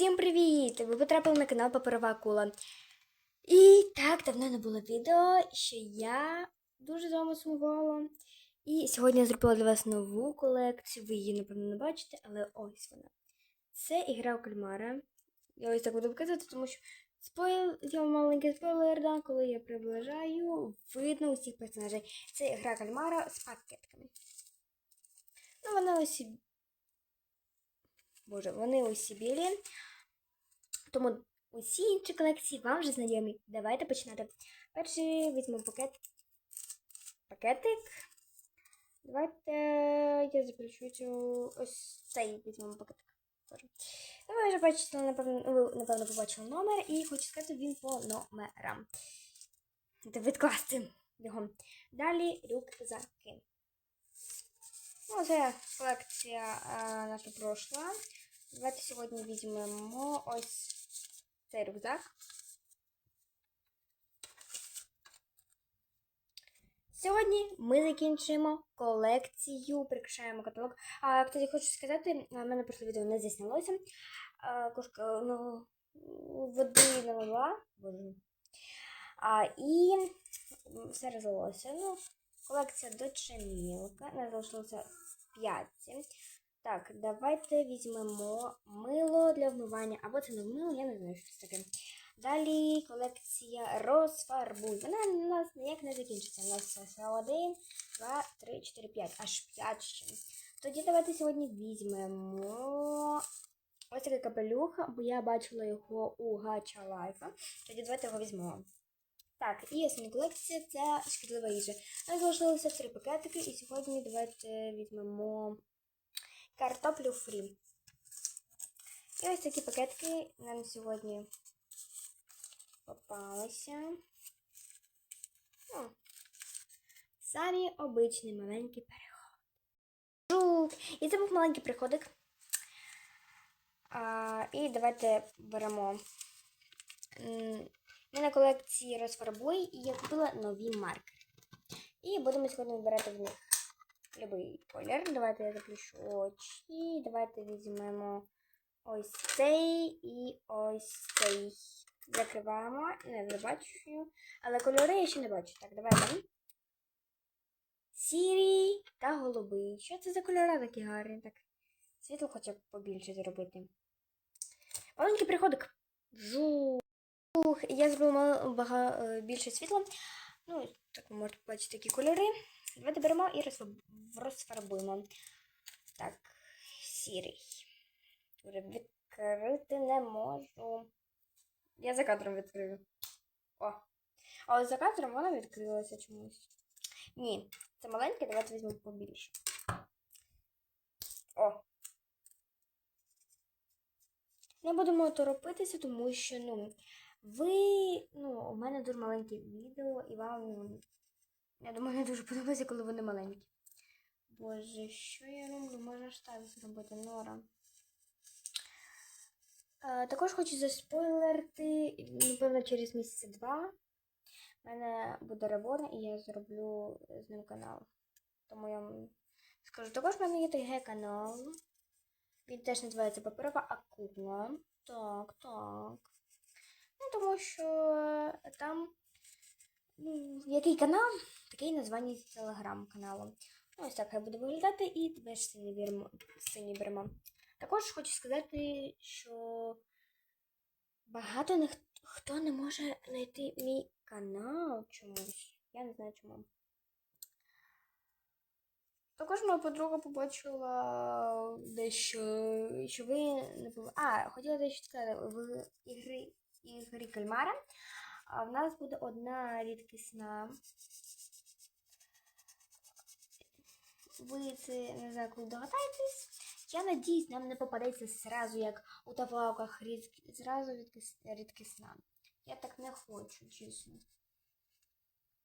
Всім привіт! Ви потрапили на канал Паперова Акула. І так давно не було відео, що я дуже з вами сумувала. І сьогодні я зробила для вас нову колекцію. Ви її, напевно, не бачите, але ось вона. Це ігра у кальмара. Я ось так буду показувати, тому що спойл, я маленький спойлер, да, коли я приближаю, видно усіх персонажей. Це гра кальмара з пакетками. Ну, вона ось Боже, вони усі білі. Тому усі інші колекції вам вже знайомі. Давайте починати. Перший візьмемо пакет. Пакетик. Давайте я заключу цю ось цей візьмемо пакетик. Ну, ви вже бачите, напевно, ви, напевно, побачили номер і хочу сказати він по номерам. Це відкласти його. Далі рюкзаки. Ну, це колекція а, наша пройшла. Давайте сьогодні візьмемо ось цей рюкзак. Сьогодні ми закінчуємо колекцію, прикрашаємо каталог. А кстати, хочу сказати, в мене прошле відео не заснялося. А, Кошка ну, води налила. А, і все розлилося. Ну, колекція дочемілка. Нас залишилося 5. Так, давайте візьмемо мило для вмивання. Або це не мило, я не знаю, що це таке. Далі колекція розфарбуй. Вона у нас ніяк не закінчиться. У нас все 1, 2, 3, 4, 5. Аж 5 ще. Тоді давайте сьогодні візьмемо ось такий капелюх, бо я бачила його у Гача Лайфа. Тоді давайте його візьмемо. Так, і основна колекція це шкідлива їжа. У нас залишилося три пакетики, і сьогодні давайте візьмемо картоплю фрі. І ось такі пакетики нам сьогодні попалися. Ну, самі обичний маленький переход. Жук! І це був маленький приходик. А, і давайте беремо. Ми на колекції розфарбуй і я купила нові маркери. І будемо сьогодні вибирати в них любий колір. Давайте я заплющу очі. Давайте візьмемо ось цей і ось цей. Закриваємо. Не бачу. Але кольори я ще не бачу. Так, давайте. Сірий та голубий. Що це за кольори такі гарні? Так. Світло хоча б побільше зробити. Маленький приходик. Жух. Я зробила бага, е, більше світла. Ну, так ви можете побачити такі кольори. Давайте беремо і розфарбуємо. Так, сірий. Відкрити не можу. Я за кадром відкрию. О. А за кадром вона відкрилася чомусь. Ні, це маленьке, давайте візьмемо побільше. О. Не будемо торопитися, тому що, ну, ви, ну, у мене дуже маленьке відео, і вам, я думаю, не дуже подобається, коли вони маленькі. Боже, що я роблю? Можна ж так зробити, Нора. Е, також хочу заспойлерити, напевно, через місяця два в мене буде реборн, і я зроблю з ним канал. Тому я вам скажу, також в мене є ТГ канал. Він теж називається Паперова Акула. Так, так. Ну, тому що там який канал, такий названня телеграм-каналу. Ну, ось так хай буде виглядати і тебе ж сині беремо. Також хочу сказати, що багато не хто не може знайти мій канал чомусь. Я не знаю чому. Також моя подруга побачила дещо, що ви не пов... А, хотіла дещо сказати, в ігри, ігрі кальмара а в нас буде одна рідкісна. Ви це не знаю, коли догадаєтесь. Я надіюсь, нам не попадеться зразу, як у тавлавках рідкі... зразу рідкіс... рідкісна. Я так не хочу, чесно.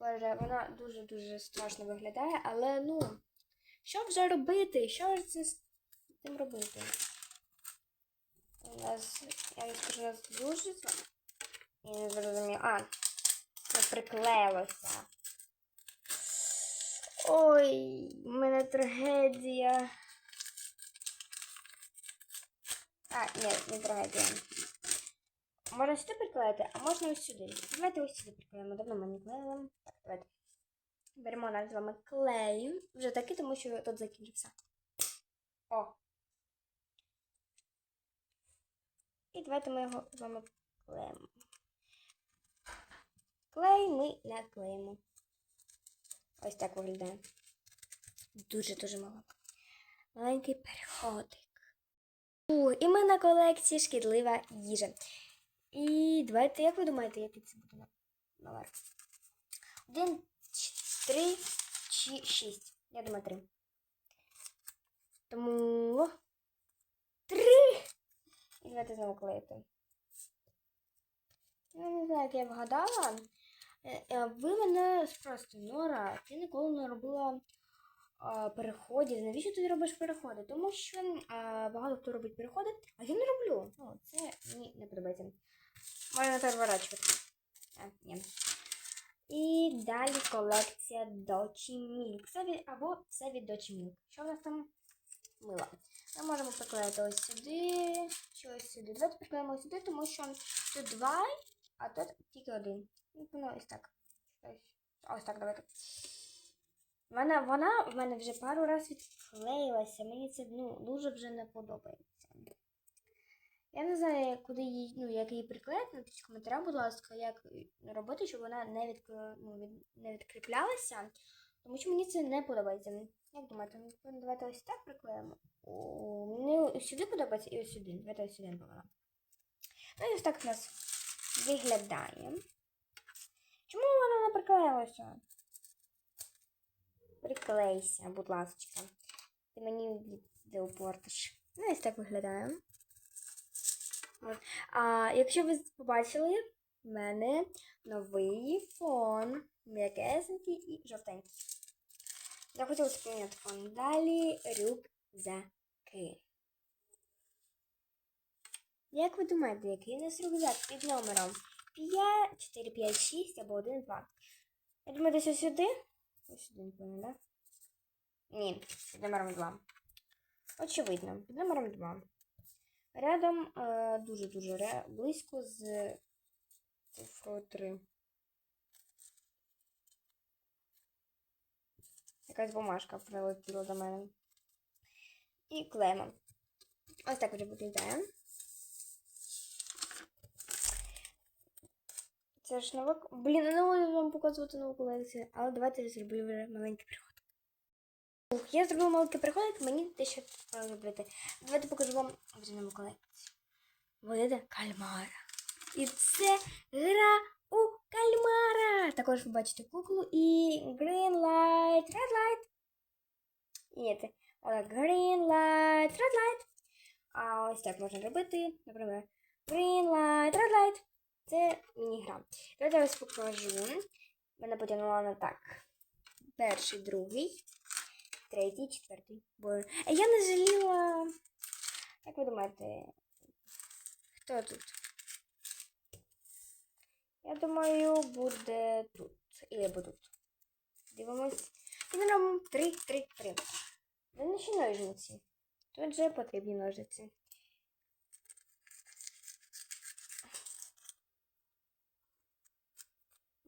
Боже, вона дуже-дуже страшно виглядає, але ну, що вже робити? Що ж це з тим робити? У нас, я вам скажу, у нас дуже Я не зрозумів. А, це приклеїлося. Ой, в мене трагедія. А, ні, не трогайте. Можна сюди приклеїти, а можна ось сюди. Давайте ось сюди приклеїмо. Давно ми не клеїли. Так, давайте. Беремо наш з вами клей. Вже такий, тому що тут закінчився. О. І давайте ми його з вами клеїмо. Клей ми наклеїмо. Ось так виглядає. Дуже-дуже мало. Маленький переходик. У, і ми на колекції шкідлива їжа. І давайте, як ви думаєте, який це буде номер? Один, три чи шість. Я думаю, три. Тому. Три! І давайте знову клеїти. Я не знаю, як я вгадала. Е, е, Ви мене спросите, Нора, ти ніколи не робила переходів. Навіщо ти робиш переходи? Тому що багато хто робить переходи, а я не роблю. Ну, це мені не подобається. Можна переворачувати. А, ні. І далі колекція Дочі Мілк. Або все від Дочі Мілк. Що в нас там? Мило. Ми можемо приклеїти ось сюди, чи ось сюди. Давайте приклеїмо ось сюди, тому що тут два, а тут тільки один. Ну, воно ось так. Ось, ось так, давайте. Вона, вона в мене вже пару разів відклеїлася. Мені це ну, дуже вже не подобається. Я не знаю, куди її, ну, як її приклеїти. Напишіть в будь ласка, як робити, щоб вона не, від, ну, від, не відкріплялася. Тому що мені це не подобається. Як думаєте, ну, давайте ось так приклеїмо. О, мені сюди подобається і ось сюди. Давайте ось сюди. Ну і ось так у нас виглядає. Чому вона не приклеїлася? Приклейся, будь ласка. Ти мені відео портиш. Ну, ось так виглядає. А якщо ви побачили, в мене новий фон. М'якесенький і жовтенький. Захотілося поміняти фон. Далі рюкзаки. Як ви думаєте, який у нас рюкзак під номером 5, 4, 5, 6 або 1, 2? Я десь сюди. Ось сюди, напевно, да? Ні, під номером 2. Очевидно, під номером 2. Рядом е, дуже-дуже ре- близько з цифрою 3. Якась бумажка прилетіла до мене. І клеймо. Ось так вже виглядає. Це ж нова. Блін, я не можу вам показувати нову колекцію, але давайте я зроблю вже маленький приход. Ух, я зробила маленький приходик, мені те ще зробити. Давайте покажу вам вже нову колекцію. Вида кальмара. І це гра у кальмара. Також ви бачите куклу і green light, red light. І це green light, red light. А ось так можна робити. Наприклад, green light, red light. Це міні-гра. Давайте я вас покажу. Мене потягнуло на так. Перший, другий, третій, четвертий. Бо я не жаліла. Як ви думаєте, хто тут? Я думаю, буде тут. Або тут. Дивимось. І ми робимо 3, 3, 3. Де наші ножниці? Тут же потрібні ножниці.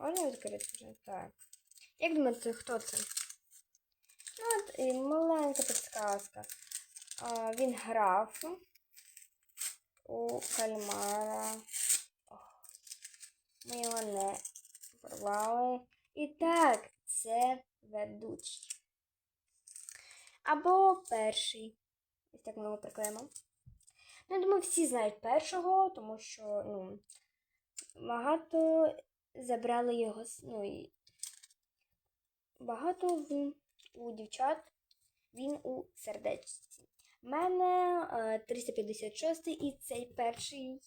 Можна відкрити вже? Так. Як думаєте, хто це? Ну, от і маленька підсказка. А, він грав у кальмара. Ох, Ми його не порвали. І так, це ведучий. Або перший. Ось так ми його приклеїмо. Ну, я думаю, всі знають першого, тому що, ну, багато забрали його, ну, і багато в, у дівчат він у сердечці. У мене е, 356 і цей перший.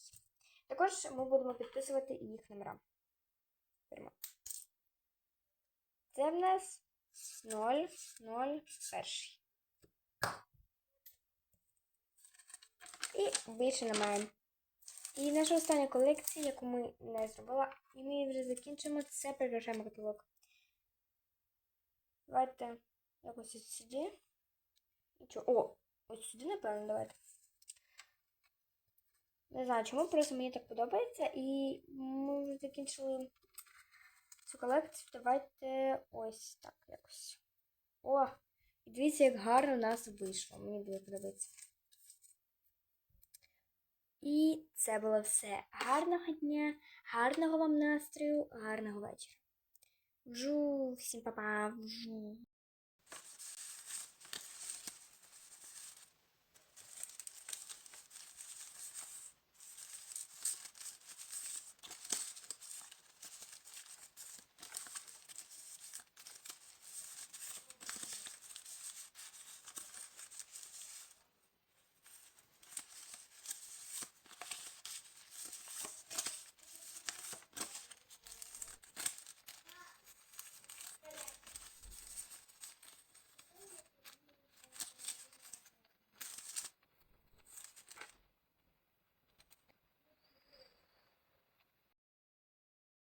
Також ми будемо підписувати їх номера. Це в нас 0, 0, перший. І більше немає. І наша остання колекція, яку ми не зробила, і ми її вже закінчимо, це прикрашаємо каталог. Давайте якось ось сюди. І чо- О, ось сюди, напевно, давайте. Не знаю чому, просто мені так подобається. І ми вже закінчили цю колекцію. Давайте ось так якось. О! Дивіться, як гарно у нас вийшло. Мені дуже подобається. І це було все. Гарного дня, гарного вам настрою, гарного вечора. Вжу, всім па-па, вжу.